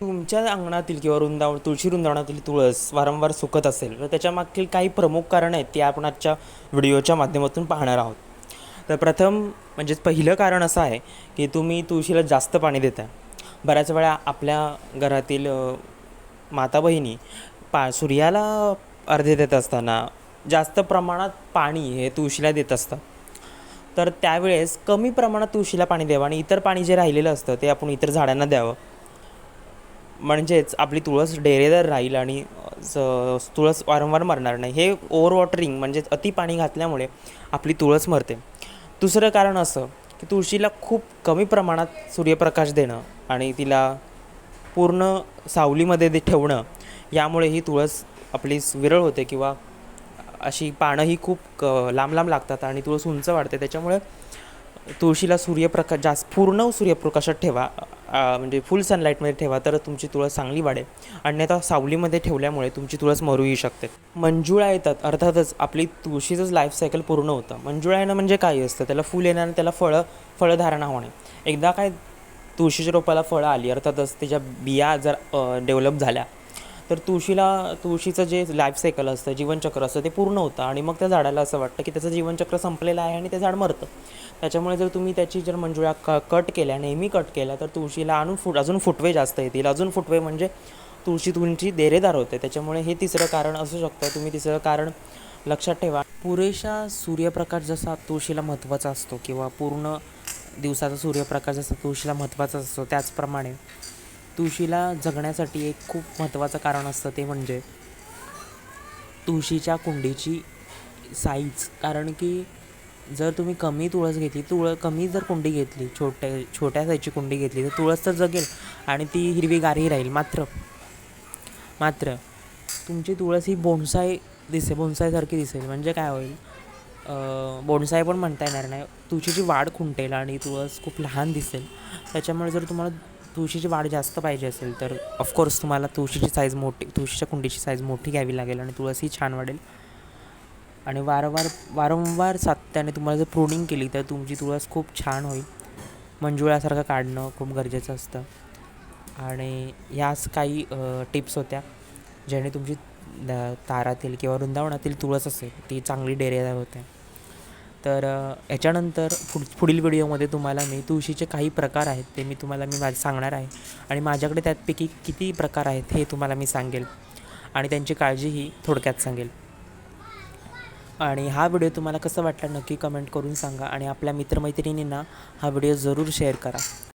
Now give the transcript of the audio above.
तुमच्या अंगणातील किंवा वृंदावन तुळशी वृंदावनातील तुळस वारंवार सुकत असेल तर त्याच्यामागील काही प्रमुख कारण आहेत ते आपण आजच्या व्हिडिओच्या माध्यमातून पाहणार आहोत. तर प्रथम म्हणजेच पहिलं कारण असं आहे की तुम्ही तुळशीला जास्त पाणी देता बऱ्याच वेळा आपल्या घरातील माता बहिणी पा सूर्याला अर्धे देत असताना जास्त प्रमाणात पाणी हे तुळशीला देत असतात. तर त्यावेळेस कमी प्रमाणात तुळशीला पाणी द्यावं आणि इतर पाणी जे राहिलेलं असतं ते आपण इतर झाडांना द्यावं. म्हणजेच आपली तुळस डेरेदार राहील आणि स- तुळस वारंवार मरणार नाही. हे ओव्हर वॉटरिंग म्हणजेच अति पाणी घातल्यामुळे आपली तुळस मरते. दुसरं कारण असं की तुळशीला खूप कमी प्रमाणात सूर्यप्रकाश देणं आणि तिला पूर्ण सावलीमध्ये ते ठेवणं यामुळे ही तुळस आपली विरळ होते किंवा अशी पानं ही खूप क लांब लांब लागतात आणि तुळस उंच वाढते. त्याच्यामुळे तुळशीला सूर्यप्रकाश जास्त पूर्ण सूर्यप्रकाशात ठेवा म्हणजे फुल सनलाईटमध्ये ठेवा तर तुमची तुळस चांगली वाढेल. अन्यथा सावलीमध्ये ठेवल्यामुळे तुमची तुळस मरूही शकते. मंजुळा येतात अर्थातच आपली तुळशीचंच लाईफ सायकल पूर्ण होतं. मंजुळा येणं म्हणजे काय असतं त्याला फुल येणं आणि त्याला फळं फळधारणा होणे. एकदा काय तुळशीच्या रोपाला फळं आली अर्थातच त्याच्या बिया जर डेव्हलप झाल्या तर तुळशीला तुळशीचं जे लाईफ सायकल असतं जीवनचक्र असतं ते पूर्ण होतं. आणि मग त्या झाडाला असं वाटतं की त्याचं जीवनचक्र संपलेलं आहे आणि ते झाड मरतं. त्याच्यामुळे जर तुम्ही त्याची जर मंजुळा क कट केल्या नेहमी कट केल्या तर तुळशीला आणून फुट अजून फुटवे जास्त येतील. अजून फुटवे म्हणजे तुळशी तुमची देरेदार होते. त्याच्यामुळे हे तिसरं कारण असू शकतं. तुम्ही तिसरं कारण लक्षात ठेवा. पुरेशा सूर्यप्रकाश जसा तुळशीला महत्त्वाचा असतो किंवा पूर्ण दिवसाचा सूर्यप्रकाश जसा तुळशीला महत्त्वाचा असतो त्याचप्रमाणे तुळशीला जगण्यासाठी एक खूप महत्त्वाचं कारण असतं ते म्हणजे तुळशीच्या कुंडीची साईज कारण की जर तुम्ही कमी तुळस घेतली तुळ कमी जर कुंडी घेतली छोट्या छोट्या साईजची कुंडी घेतली तर तुळस तर जगेल आणि ती हिरवीगारही राहील. मात्र मात्र तुमची तुळस ही बोनसाय दिसे बोनसायसारखी दिसेल. म्हणजे काय होईल? बोनसाय पण म्हणता येणार नाही. तुळशीची वाढ खुंटेल आणि तुळस खूप लहान दिसेल. त्याच्यामुळे जर तुम्हाला तुळशीची वाढ जास्त पाहिजे असेल तर ऑफकोर्स तुम्हाला तुळशीची साईज मोठी तुळशीच्या कुंडीची साईज मोठी घ्यावी लागेल आणि तुळसही छान वाढेल. आणि वारंवार वारंवार सातत्याने तुम्हाला जर प्रूनिंग केली तर तुमची तुळस खूप छान होईल. मंजुळ्यासारखं काढणं खूप गरजेचं असतं. आणि ह्याच काही टिप्स होत्या ज्याने तुमची द- तारातील किंवा वृंदावनातील तुळस असेल ती चांगली डेरेदार होते. तर याच्यानंतर पुढ पुढील व्हिडिओमध्ये तुम्हाला मी तुळशीचे काही प्रकार आहेत ते मी तुम्हाला मी माझे सांगणार आहे. आणि माझ्याकडे त्यातपैकी किती प्रकार आहेत हे तुम्हाला मी सांगेल. आणि त्यांची काळजीही थोडक्यात सांगेल. आणि हा व्हिडिओ तुम्हाला कसा वाटला नक्की कमेंट करून सांगा आणि आपल्या मित्रमैत्रिणींना हा व्हिडिओ जरूर शेअर करा.